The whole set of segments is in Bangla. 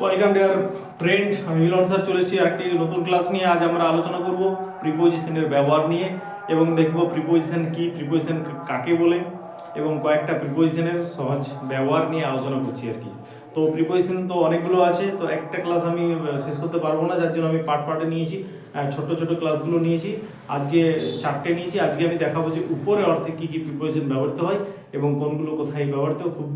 ওয়েলকাম ডিয়ার ফ্রেন্ড আমি মিলন স্যার চলে এসেছি একটি নতুন ক্লাস নিয়ে। আজ আমরা আলোচনা করব প্রিপোজিশনের ব্যবহার নিয়ে এবং দেখব প্রিপোজিশন কি প্রিপোজিশন কাকে বলে এবং কয়েকটা প্রিপোজিশনের সহজ ব্যবহার নিয়ে আলোচনা করছি আর কি। তো প্রিপোজিশন তো অনেকগুলো আছে, তো একটা ক্লাস আমি শেষ করতে পারব না, যার জন্য আমি পার্ট পার্টে নিয়েছি। ছোট ছোট ক্লাসগুলো নিয়েছি। আজকে চারটে নিয়েছি। আজকে আমি দেখাবো যে উপরে অর্থে কী কী প্রিপোজিশন ব্যবহৃত হয় এবং কোনগুলো কোথায় ব্যবহৃত, খুব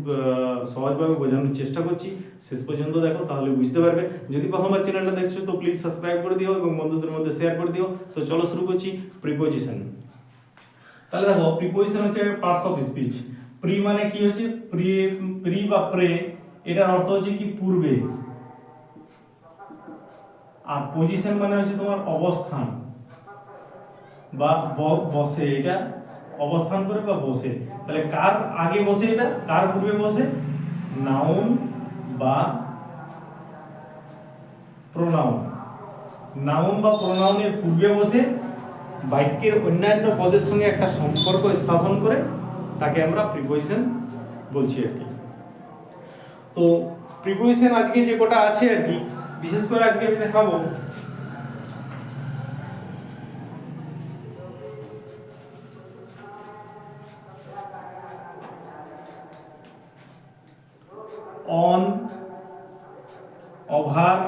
সহজভাবে বোঝানোর চেষ্টা করছি। শেষ পর্যন্ত দেখো, তাহলে বুঝতে পারবে। যদি প্রথমবার চ্যানেলটা দেখছ, তো প্লিজ সাবস্ক্রাইব করে দিও এবং বন্ধুদের মধ্যে শেয়ার করে দিও। তো চলো শুরু করছি প্রিপোজিশন তাহলে দেখো প্রিপোজিশন হচ্ছে পার্টস অফ স্পিচ প্রি মানে কি হচ্ছে? প্রি প্রি বা প্রে এটার অর্থ হচ্ছে কি? পূর্বে। আর পজিশন মানে হচ্ছে তোমার অবস্থান। বা, বসে, এটা অবস্থান করে বা বসে। তাহলে কার আগে বসে এটা? কার পূর্বে বসে? নাউন বা প্রোনাউন। নাউন বা প্রোনাউনের পূর্বে বসে বাক্যের অন্যান্য পদের সঙ্গে একটা সম্পর্ক স্থাপন করে তাকে আমরা প্রিপোজিশন বলছি আর কি। তো প্রিপোজিশন আজকে যে কটা আছে আর কি বিশেষ করে আজকে আমি দেখাবো অন ওভার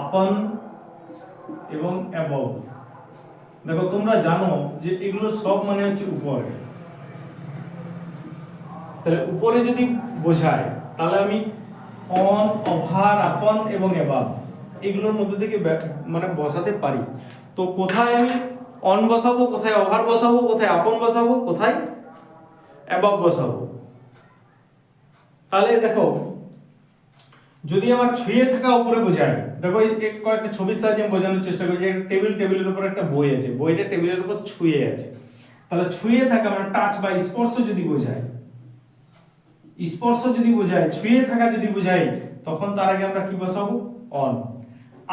আপন এবং অ্যাবভ দেখো, তোমরা জানো যে এগুলো সব মানে হচ্ছে উপরে। তাহলে উপরে যদি বোঝায়, তাহলে আমি অন ওভার আপন এবং অ্যাবাভ এগুলোর মধ্যে থেকে মানে বসাতে পারি। তো কোথায় আমি অন বসাবো, কোথায় ওভার বসাবো, কোথায় আপন বসাবো, কোথায় অ্যাবাভ বসাবো? তাহলে দেখো, যদি আমার ছুঁয়ে থাকা উপরে বোঝায় দেখো কয়েকটা ছবির সাহায্যে আমি বোঝানোর চেষ্টা করি যে টেবিল, টেবিলের উপর একটা বই আছে, বইটা টেবিলের উপর ছুঁয়ে আছে। তাহলে ছুঁয়ে থাকা মানে টাচ বা স্পর্শ যদি বোঝায় স্পর্শ যদি বোঝায়, ছুঁয়ে থাকা যদি বোঝায়, তখন তার আগে আমরা কি বসাবো? অন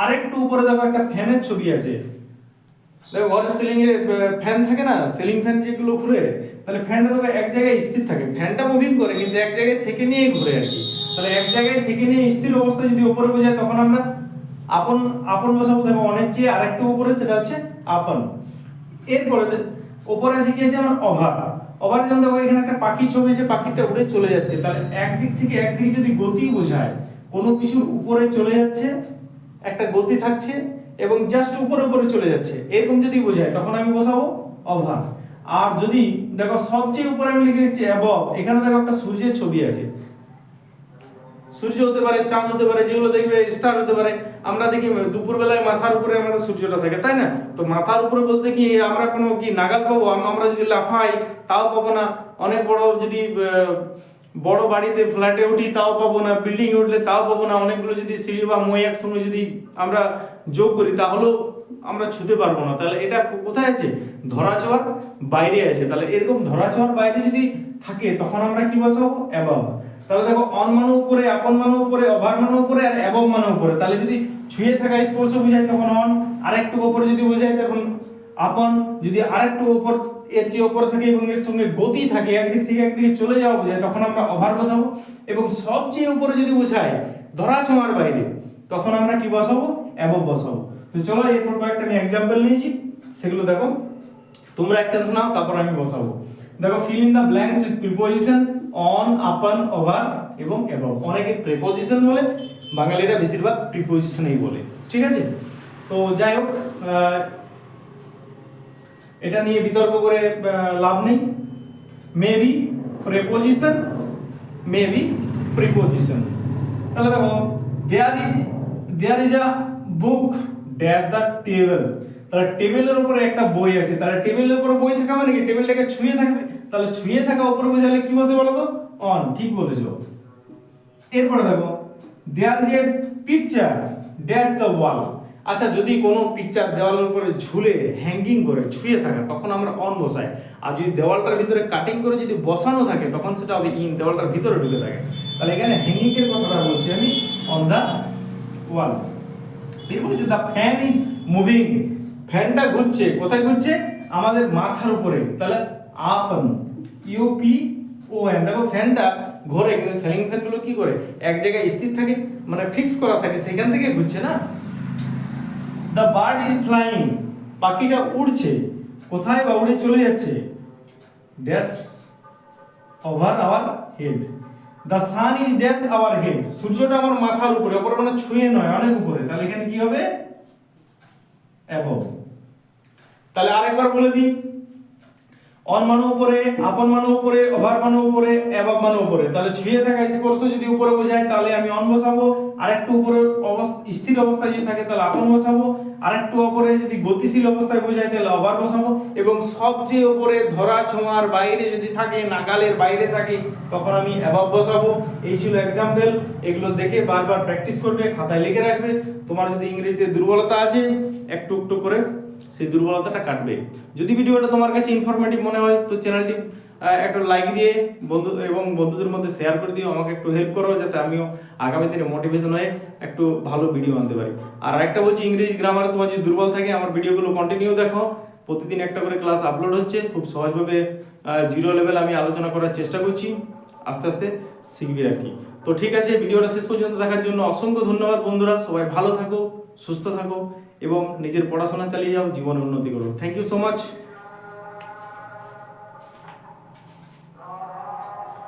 আরেকটু উপরে দেখো একটা ফ্যানের ছবি আছে। দেখো ঘরের সিলিং এ ফ্যান থাকে না? সিলিং ফ্যান যেগুলো ঘুরে, তাহলে ফ্যানটা দেখো এক জায়গায় স্থির থাকে। ফ্যানটা মুভিং করে, কিন্তু এক জায়গায় থেকে নিয়েই ঘুরে আর কি। তাহলে এক জায়গায় থেকে নিয়ে স্থির অবস্থা যদি উপরে বোঝায়, তখন আমরা আপন আপন বসাবো। দেখো অনেক চেয়ে আরেকটু উপরে, সেটা হচ্ছে আপন। এরপরে ওপরে আছে কি আছে? আমার অভার অভার যখন দেখো এখানে একটা পাখি ছবি যে পাখিটা উড়ে চলে যাচ্ছে, তাহলে একদিক থেকে একদিকে যদি গতি বোঝায়, কোনো কিছুর উপরে চলে যাচ্ছে, একটা গতি থাকছে, এবং জাস্ট উপরে উপরে চলে যাচ্ছে, এরকম যদি বোঝায়, তখন আমি বসাবো অভার। আর যদি, দেখো সবচেয়ে উপরে আমি লিখে দিচ্ছি অ্যাবভ এখানে দেখো একটা সূর্যের ছবি আছে সূর্য হতে পারে, চাঁদ হতে পারে, যেগুলো দেখবে স্টার হতে পারে, আমরা দেখি দুপুরবেলায় মাথার উপরে আমাদের সূর্যটা থাকে, তাই না? তো মাথার উপরে বলতে কি, আমরা কোনো কি নাগাল পাবো? আমরা যদি লাফাই, তাও পাবো না। অনেক বড় যদি বড় বাড়িতে ফ্ল্যাটে উঠি, তাও পাবো না। বিল্ডিং উঠলে তাও পাবো না। অনেকগুলো যদি সিঁড়ি বা মই একসঙ্গে যদি আমরা যোগ করি, তাহলেও আমরা ছুতে পারব না। তাহলে এটা কোথায় আছে? ধরা ধরাছোঁয়ার বাইরে আছে। তাহলে এরকম ধরা ধরাছোঁয়ার বাইরে যদি থাকে, তখন আমরা কি বসাবো? অ্যাবাভ তাহলে দেখো অন মানে উপরে আপন মানে উপরে ওভার মানে উপরে আর অ্যাবভ মানে উপরে। তাহলে যদি ছুঁয়ে থাকা স্পর্শ বোঝায় তখন অন আর একটু উপরে যদি বোঝায় তখন আপন যদি আরেকটু উপর, এর চেয়ে উপর থাকে এবং এর সঙ্গে গতি থাকে, একদিক থেকে একদিকে চলে যাওয়া বোঝায়, তখন আমরা ওভার বসাবো। এবং সবচেয়ে উপরে যদি বোঝায় ধরা ছোঁয়ার বাইরে, তখন আমরা কি বসাবো? অ্যাবভ বসাবো। তো চলো এরপর কয়েকটা আমি এক্সাম্পল নিয়েছি। সেগুলো দেখো। তোমরা এক চান্স নাও, তারপর আমি বসাবো। দেখো fill in the blanks with preposition on upon over এবং অ্যাবভ অনেকে প্রিপোজিশন বলে, বাঙালিরা বেশিরভাগ প্রিপোজিশনই বলে। ঠিক আছে? তো যাই হোক এটা নিয়ে বিতর্ক করে লাভ নেই। মেবি প্রেপোজিশন মেবি প্রিপোজিশন তাহলে দেখো there is there is a book dash the table তাহলে টেবিলের উপরে একটা বই আছে, তাহলে টেবিলের উপরে বই থাকা মানে কি? টেবিলটাকে ছুঁয়ে থাকবে? তাহলে ছুঁয়ে থাকা উপরে বোঝালে কি বসে বলো অন ঠিক বলেছ। এরপরে দেখো is a picture dash the wall আচ্ছা যদি কোনো পিকচার দেওয়ালের উপরে ঝুলে হ্যাঙ্গিং করে, ছুঁয়ে থাকে, তখন আমরা অন বসাই। আর যদি দেওয়ালটার ভিতরে কাটিং করে যদি বসানো থাকে, তখন সেটা হবে ইন দেওয়ালটার ভিতরে ঢুকে থাকে। তাহলে এখানে হ্যাঙ্গিং এর কথাটা বলছি আমি অন দা ওয়াল এরপরে যে দ্য ফ্যান ইজ মুভিং ফ্যানটা ঘুরছে, কোথায় ঘুরছে? আমাদের মাথার উপরে। তাহলে আপন ইউপি ও এন। দেখো, ফ্যানটা ঘোরে, কিন্তু সেলিং ফ্যানগুলো কি করে? এক জায়গায় স্থির থাকে মানে ফিক্স করা থাকে, সেখান থেকে ঘুরছে না? দ্য বার্ড ইজ ফ্লাইং পাখিটা উড়ছে। কোথায় বা উড়ে চলে যাচ্ছে? Dash over our head the sun is dash our head সূর্যটা আমার মাথার উপরে উপরে মানে ছুঁয়ে নয়, অনেক উপরে। তাহলে এখানে কি হবে? অ্যাবভ তাহলে আরেকবার বলে দিই। অন মানে উপরে, আপন মানে উপরে, ওভার মানে উপরে অ্যাবভ মানে উপরে। তাহলে ছুঁয়ে থাকা স্পর্শ যদি উপরে বোঝায়, তাহলে আমি অন বসাবো। আর একটু উপরে অবস্থা, স্থির অবস্থায় যদি থাকে, তাহলে আপন বসাবো। আর একটু উপরে যদি গতিশীল অবস্থায় বোঝায়, তাহলে ওভার বসাবো। এবং সবচেয়ে উপরে ধরা, ছোঁয়ার বাইরে যদি থাকে, নাগালের বাইরে থাকে, তখন আমি অ্যাবভ বসাবো। এই ছিল এক্সাম্পল এগুলো দেখে বারবার প্র্যাকটিস করবে, খাতায় লিখে রাখবে। তোমার যদি ইংরেজিতে দুর্বলতা আছে, একটু একটু করে সেই দুর্বলতাটা কাটবে। যদি ভিডিওটা তোমার কাছে ইনফরমেটিভ মনে হয়, তো চ্যানেলটি একটা লাইক দিয়ে বন্ধু, এবং বন্ধুদের মধ্যে শেয়ার করে দিও। আমাকে একটু হেল্প করো, যাতে আমিও আগামী দিনে মোটিভেশন হয়ে একটু ভালো ভিডিও আনতে পারি। আর একটা বলছি, ইংরেজি গ্রামারে তোমার যদি দুর্বল থাকে, আমার ভিডিওগুলো কন্টিনিউ দেখো। প্রতিদিন একটা করে ক্লাস আপলোড হচ্ছে। খুব সহজভাবে জিরো লেভেল আমি আলোচনা করার চেষ্টা করছি। আস্তে আস্তে শিখবে আর কি। তো ঠিক আছে, ভিডিওটা শেষ পর্যন্ত দেখার জন্য অসংখ্য ধন্যবাদ বন্ধুরা। সবাই ভালো থাকো, সুস্থ থাকো এবং নিজের পড়াশোনা চালিয়ে যাও, জীবন উন্নতি করো। Thank you so much